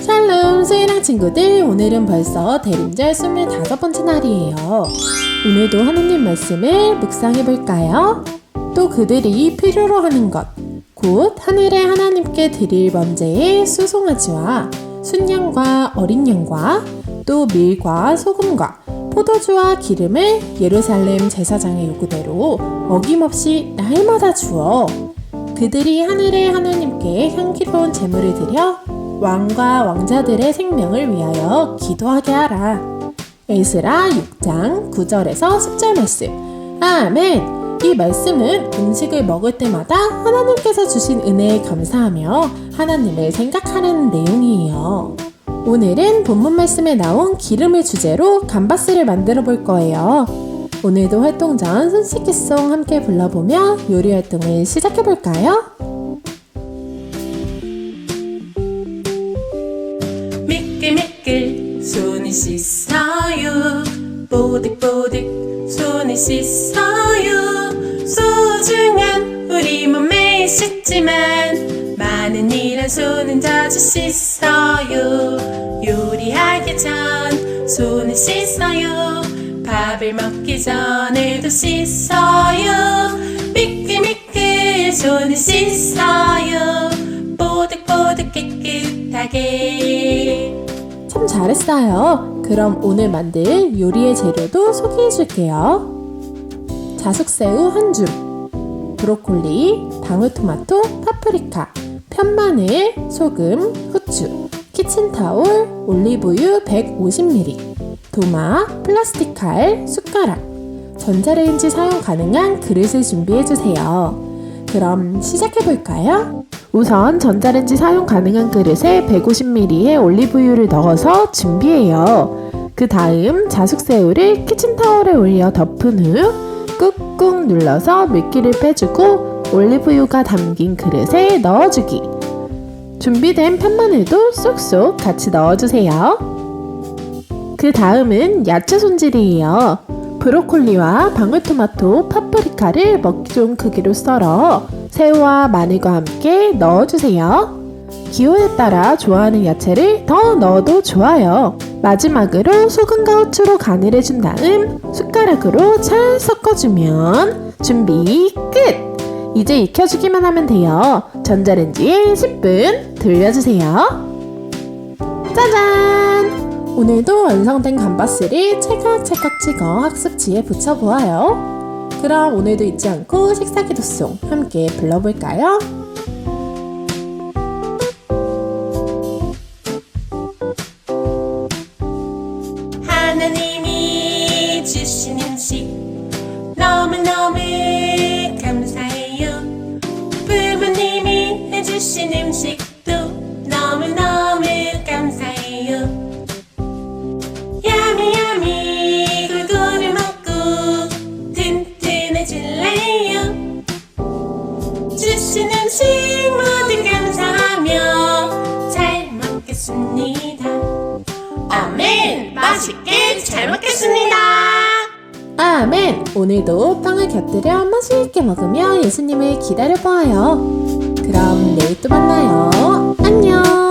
샬롬 수혜랑 친구들 오늘은 벌써 대림절 25번째 날이에요 오늘도 하느님 말씀을 묵상해 볼까요? 또 그들이 필요로 하는 것 곧 하늘의 하나님께 드릴 번제의 수송아지와 순양과 어린 양과 또 밀과 소금과 포도주와 기름을 예루살렘 제사장의 요구대로 어김없이 날마다 주어 그들이 하늘의 하나님께 향기로운 제물을 드려 왕과 왕자들의 생명을 위하여 기도하게 하라. 에스라 6장 9절에서 10절 말씀. 아멘. 이 말씀은 음식을 먹을 때마다 하나님께서 주신 은혜에 감사하며 하나님을 생각하는 내용이에요. 오늘은 본문 말씀에 나온 기름을 주제로 감바스를 만들어 볼 거예요. 오늘도 활동 전 손씻기송 함께 불러보며 요리 활동을 시작해 볼까요? 손을 씻어요. 뽀득뽀득 손을 씻어요. 소중한 우리 몸매 씻지만 많은 일한 손은 자주 씻어요. 요리하기 전 손을 씻어요. 밥을 먹기 전에도 씻어요. 미끌미끌 손을 씻어요. 뽀득뽀득 깨끗하게. 참 잘했어요. 그럼 오늘 만들 요리의 재료도 소개해 줄게요. 자숙새우 한 줌, 브로콜리, 방울토마토, 파프리카, 편마늘, 소금, 후추, 키친타올, 올리브유 150ml, 도마, 플라스틱 칼, 숟가락, 전자레인지 사용 가능한 그릇을 준비해 주세요. 그럼 시작해 볼까요? 우선 전자레인지 사용 가능한 그릇에 150ml의 올리브유를 넣어서 준비해요. 그 다음 자숙새우를 키친타올에 올려 덮은 후 꾹꾹 눌러서 물기를 빼주고 올리브유가 담긴 그릇에 넣어주기. 준비된 편마늘도 쏙쏙 같이 넣어주세요. 그 다음은 야채 손질이에요. 브로콜리와 방울토마토, 파프리카를 먹기 좋은 크기로 썰어 새우와 마늘과 함께 넣어주세요. 기호에 따라 좋아하는 야채를 더 넣어도 좋아요. 마지막으로 소금과 후추로 간을 해준 다음 숟가락으로 잘 섞어주면 준비 끝! 이제 익혀주기만 하면 돼요. 전자레인지에 10분 돌려주세요. 짜잔! 오늘도 완성된 감바스를 찰칵찰칵 찍어 학습지에 붙여보아요. 그럼 오늘도 잊지 않고 식사 기도송 함께 불러볼까요? 해질래요 주신 음식 모두 감사하며 잘 먹겠습니다 아멘 맛있게 잘 먹겠습니다 아멘! 오늘도 빵을 곁들여 맛있게 먹으며 예수님을 기다려보아요. 그럼 내일 또 만나요. 안녕!